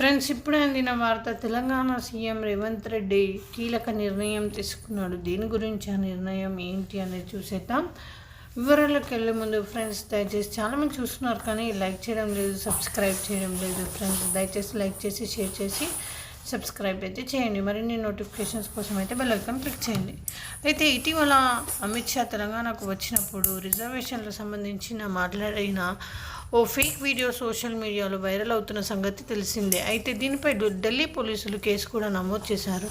Friends ఇప్పుడే అందిన వార్త తెలంగాణ సీఎం రేవంత్ రెడ్డి కీలక నిర్ణయం తీసుకున్నాడు. దీని గురించి ఆ నిర్ణయం ఏంటి అనేది చూసేద్దాం. వివరాలకు వెళ్ళే ముందు ఫ్రెండ్స్ దయచేసి చాలామంది చూస్తున్నారు కానీ లైక్ చేయడం లేదు సబ్స్క్రైబ్ చేయడం లేదు. ఫ్రెండ్స్ దయచేసి లైక్ చేసి షేర్ చేసి సబ్స్క్రైబ్ అయితే చేయండి. మరిన్ని నోటిఫికేషన్స్ కోసం అయితే బెల్ ఐకాన్ క్లిక్ చేయండి. అయితే ఇటీవల అమిత్ షా తెలంగాణకు వచ్చినప్పుడు రిజర్వేషన్లకు సంబంధించిన మాట్లాడిన ఓ ఫేక్ వీడియో సోషల్ మీడియాలో వైరల్ అవుతున్న సంగతి తెలిసిందే. అయితే దీనిపై ఢిల్లీ పోలీసులు కేసు కూడా నమోదు చేశారు.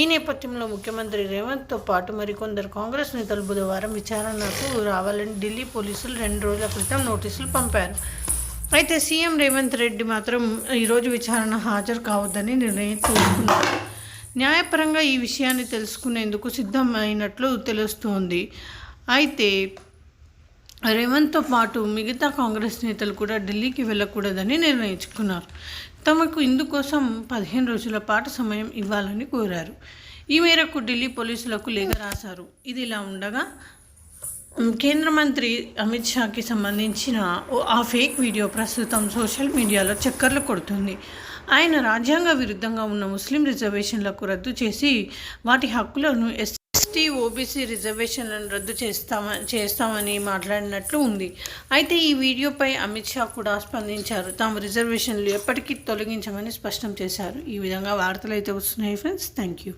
ఈ నేపథ్యంలో ముఖ్యమంత్రి రేవంత్తో పాటు మరికొందరు కాంగ్రెస్ నేతలు బుధవారం విచారణకు రావాలని ఢిల్లీ పోలీసులు రెండు రోజుల క్రితం నోటీసులు పంపారు. అయితే సీఎం రేవంత్ రెడ్డి మాత్రం ఈరోజు విచారణ హాజరు కావద్దని నిర్ణయం తీసుకున్నారు. న్యాయపరంగా ఈ విషయాన్ని తెలుసుకునేందుకు సిద్ధమైనట్లు తెలుస్తోంది. అయితే రేవంత్తో పాటు మిగతా కాంగ్రెస్ నేతలు కూడా ఢిల్లీకి వెళ్ళకూడదని నిర్ణయించుకున్నారు. తమకు ఇందుకోసం పదిహేను రోజుల పాటు సమయం ఇవ్వాలని కోరారు. ఈ మేరకు ఢిల్లీ పోలీసులకు లేఖ రాశారు. ఇది ఇలా ఉండగా కేంద్ర మంత్రి అమిత్ షాకి సంబంధించిన ఓ ఆ ఫేక్ వీడియో ప్రస్తుతం సోషల్ మీడియాలో చక్కర్లు కొడుతుంది. ఆయన రాజ్యాంగ విరుద్ధంగా ఉన్న ముస్లిం రిజర్వేషన్లకు రద్దు చేసి వాటి హక్కులను ఎస్ ఎస్టీ ఓబీసీ రిజర్వేషన్లను రద్దు చేస్తామ చేస్తామని మాట్లాడినట్లు ఉంది. అయితే ఈ వీడియోపై అమిత్ షా కూడా స్పందించారు. తాము రిజర్వేషన్లు ఎప్పటికీ తొలగించమని స్పష్టం చేశారు. ఈ విధంగా వార్తలు అయితే వస్తున్నాయి ఫ్రెండ్స్. Thank you